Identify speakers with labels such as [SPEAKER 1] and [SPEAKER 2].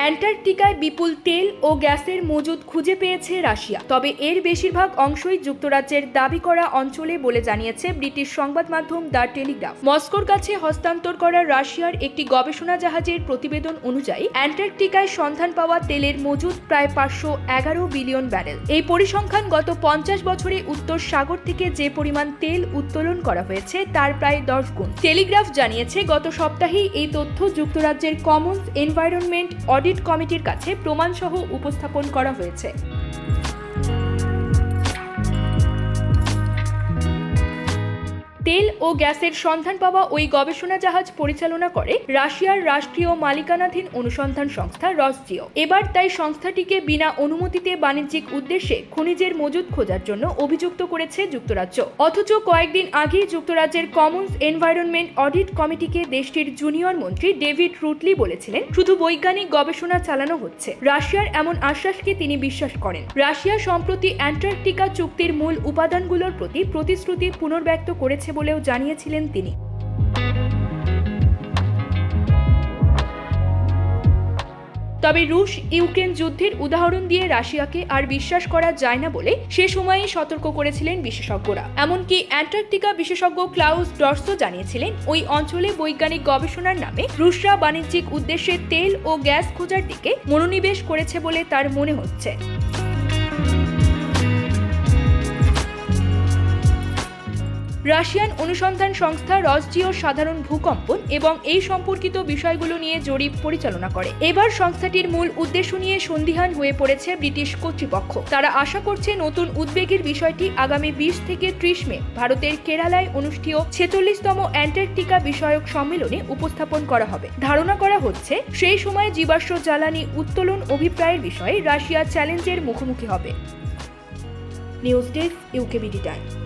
[SPEAKER 1] অ্যান্টার্কটিকায় বিপুল তেল ও গ্যাসের মজুদ খুঁজে পেয়েছে রাশিয়া। তবে এর বেশিরভাগ অংশই যুক্তরাজ্যের দাবি করা অঞ্চলে বলে জানিয়েছে ব্রিটিশ সংবাদ মাধ্যম দ্য টেলিগ্রাফ। মস্কোর কাছে হস্তান্তর করা রাশিয়ার একটি গবেষণা জাহাজের প্রতিবেদন অনুযায়ী, অ্যান্টার্কটিকায় সন্ধান পাওয়া তেলের মজুদ প্রায় পাঁচশো এগারো বিলিয়ন ব্যারেল। এই পরিসংখ্যান গত পঞ্চাশ বছরে উত্তর সাগর থেকে যে পরিমাণ তেল উত্তোলন করা হয়েছে, তার প্রায় দশ গুণ। টেলিগ্রাফ জানিয়েছে, গত সপ্তাহেই এই তথ্য যুক্তরাজ্যের কমন্স এনভায়রনমেন্ট অডিট কমিটির কাছে প্রমাণসহ উপস্থাপন করা হয়েছে। তেল ও গ্যাসের সন্ধান পাওয়া ওই গবেষণা জাহাজ পরিচালনা করে রাশিয়ার রাষ্ট্রীয় মালিকানাধীন অনুসন্ধান সংস্থা রসজিও। এবার তাই সংস্থাটিকে বিনা অনুমতিতে বাণিজ্যিক উদ্দেশ্যে খনিজের মজুদ খোঁজার জন্য অভিযুক্ত করেছে যুক্তরাজ্য। অথচ কয়েকদিন আগে যুক্তরাজ্যের কমন্স এনভায়রনমেন্ট অডিট কমিটিকে দেশটির জুনিয়র মন্ত্রী ডেভিড রুটলি বলেছিলেন, শুধু বৈজ্ঞানিক গবেষণা চালানো হচ্ছে। রাশিয়ার এমন আশ্বাসকে তিনি বিশ্বাস করেন। রাশিয়া সম্প্রতি অ্যান্টার্কটিকা চুক্তির মূল উপাদানগুলোর প্রতি প্রতিশ্রুতি পুনর্ব্যক্ত করেছে বলেও জানিয়েছিলেন তিনি। তবে রুশ ইউক্রেন যুদ্ধের উদাহরণ দিয়ে রাশিয়াকে আর বিশ্বাস করা যায় না বলে সে সময়েই সতর্ক করেছিলেন বিশেষজ্ঞরা। এমনকি অ্যান্টার্কটিকা বিশেষজ্ঞ ক্লাউস ডর্সো জানিয়েছিলেন, ওই অঞ্চলে বৈজ্ঞানিক গবেষণার নামে রুশরা বাণিজ্যিক উদ্দেশ্যে তেল ও গ্যাস খোঁজার দিকে মনোনিবেশ করেছে বলে তার মনে হচ্ছে। রাশিয়ান অনুসন্ধান সংস্থা রসজিও সাধারণ ভূকম্পন এবং এই সম্পর্কিত বিষয়গুলো নিয়ে জরিপ পরিচালনা করে। এবার সংস্থাটির মূল উদ্দেশ্য নিয়ে সন্দিহান হয়ে পড়েছে ব্রিটিশ কর্তৃপক্ষ। তারা আশা করছে নতুন উদ্বেগের বিষয়টি আগামী বিশ থেকে ত্রিশ মে ভারতের কেরালায় অনুষ্ঠেয় ছেচল্লিশতম অ্যান্টার্কটিকা বিষয়ক সম্মেলনে উপস্থাপন করা হবে। ধারণা করা হচ্ছে, সেই সময় জীবাশ্ম জ্বালানি উত্তোলন অভিপ্রায়ের বিষয়ে রাশিয়া চ্যালেঞ্জের মুখোমুখি হবে। News desk UKBD time.